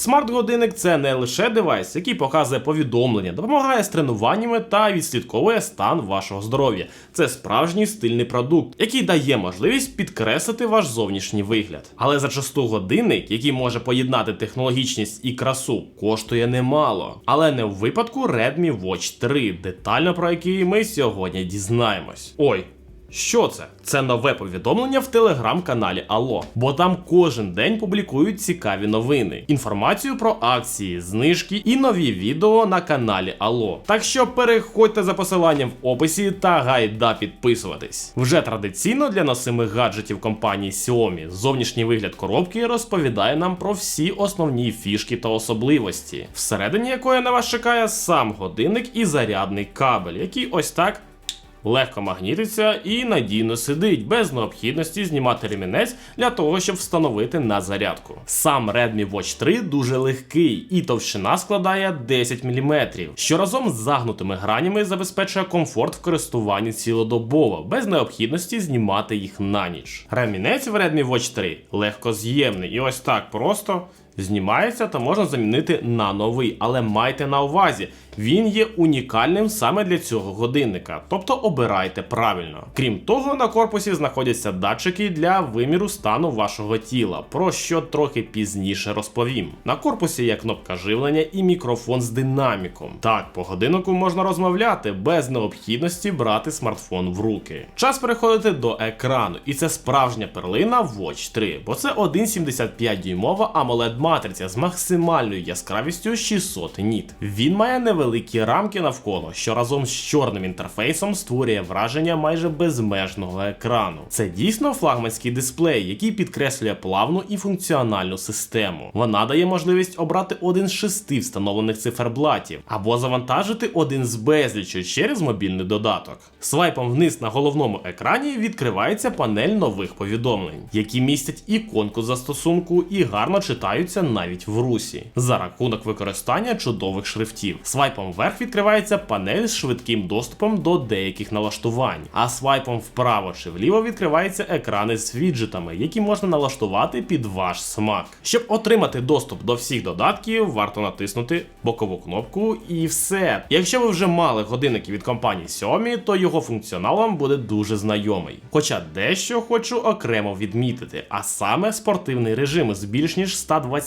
Смарт-годинник це не лише девайс, який показує повідомлення, допомагає з тренуваннями та відслідковує стан вашого здоров'я. Це справжній стильний продукт, який дає можливість підкреслити ваш зовнішній вигляд. Але зачасту годинник, який може поєднати технологічність і красу, коштує немало. Але не в випадку Redmi Watch 3, детально про який ми сьогодні дізнаємось. Ой. Що це? Це нове повідомлення в телеграм-каналі Алло, бо там кожен день публікують цікаві новини, інформацію про акції, знижки і нові відео на каналі Алло. Так що переходьте за посиланням в описі та гайда підписуватись. Вже традиційно для носимих гаджетів компанії Xiaomi зовнішній вигляд коробки розповідає нам про всі основні фішки та особливості, всередині якої на вас чекає сам годинник і зарядний кабель, який ось так легко магнітиться і надійно сидить, без необхідності знімати ремінець для того, щоб встановити на зарядку. Сам Redmi Watch 3 дуже легкий і товщина складає 10 мм, що разом з загнутими гранями забезпечує комфорт в користуванні цілодобово, без необхідності знімати їх на ніч. Ремінець в Redmi Watch 3 легко з'ємний і ось так просто. Знімається та можна замінити на новий, але майте на увазі, він є унікальним саме для цього годинника, тобто обирайте правильно. Крім того, на корпусі знаходяться датчики для виміру стану вашого тіла, про що трохи пізніше розповім. На корпусі є кнопка живлення і мікрофон з динаміком. Так, по годиннику можна розмовляти без необхідності брати смартфон в руки. Час переходити до екрану, і це справжня перлина Watch 3, бо це 1,75 дюймова AMOLED матриця з максимальною яскравістю 600 ніт. Він має невеликі рамки навколо, що разом з чорним інтерфейсом створює враження майже безмежного екрану. Це дійсно флагманський дисплей, який підкреслює плавну і функціональну систему. Вона дає можливість обрати один з шести встановлених циферблатів або завантажити один з безлічу через мобільний додаток. Свайпом вниз на головному екрані відкривається панель нових повідомлень, які містять іконку застосунку і гарно читаються навіть в русі за рахунок використання чудових шрифтів. Свайпом вверх відкривається панель з швидким доступом до деяких налаштувань, а свайпом вправо чи вліво відкриваються екрани з віджитами, які можна налаштувати під ваш смак. Щоб отримати доступ до всіх додатків, варто натиснути бокову кнопку і все. Якщо ви вже мали годинники від компанії Xiaomi, то його функціонал вам буде дуже знайомий. Хоча дещо хочу окремо відмітити, а саме спортивний режим з більш ніж 120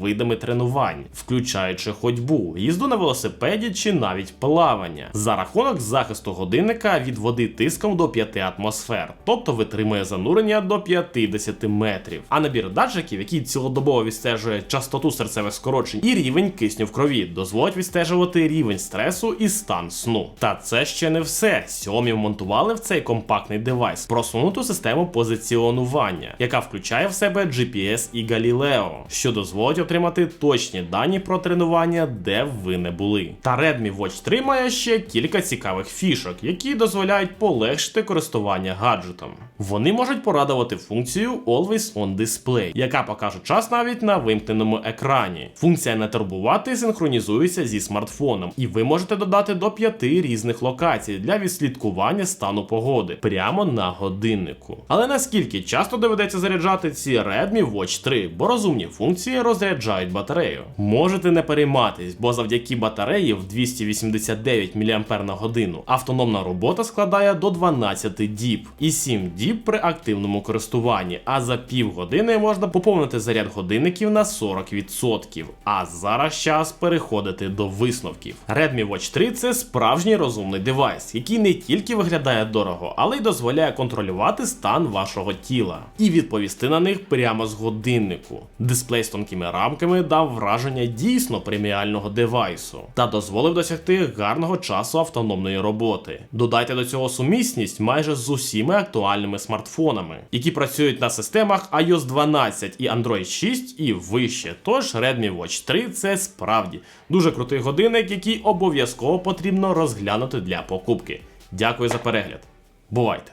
видами тренувань, включаючи ходьбу, їзду на велосипеді чи навіть плавання, за рахунок захисту годинника від води тиском до 5 атмосфер, тобто витримує занурення до 50 метрів. А набір датчиків, який цілодобово відстежує частоту серцевих скорочень і рівень кисню в крові, дозволить відстежувати рівень стресу і стан сну. Та це ще не все. Xiaomi вмонтували в цей компактний девайс просунуту систему позиціонування, яка включає в себе GPS і Galileo, що дозволить отримати точні дані про тренування, де ви не були. Та Redmi Watch 3 має ще кілька цікавих фішок, які дозволяють полегшити користування гаджетом. Вони можуть порадувати функцію Always On Display, яка покаже час навіть на вимкненому екрані. Функція не турбувати синхронізується зі смартфоном, і ви можете додати до п'яти різних локацій для відслідкування стану погоди прямо на годиннику. Але наскільки часто доведеться заряджати ці Redmi Watch 3, бо розумні функції розряджають батарею. Можете не перейматись, бо завдяки батареї в 289 мАч автономна робота складає до 12 діб і 7 діб при активному користуванні. А за півгодини можна поповнити заряд годинників на 40%. А зараз час переходити до висновків. Redmi Watch 3 це справжній розумний девайс, який не тільки виглядає дорого, але й дозволяє контролювати стан вашого тіла і відповісти на них прямо з годиннику. Дисплей з тонкими рамками дав враження дійсно преміального девайсу та дозволив досягти гарного часу автономної роботи. Додайте до цього сумісність майже з усіма актуальними смартфонами, які працюють на системах iOS 12 і Android 6 і вище. Тож Redmi Watch 3 це справді дуже крутий годинник, який обов'язково потрібно розглянути для покупки. Дякую за перегляд. Бувайте!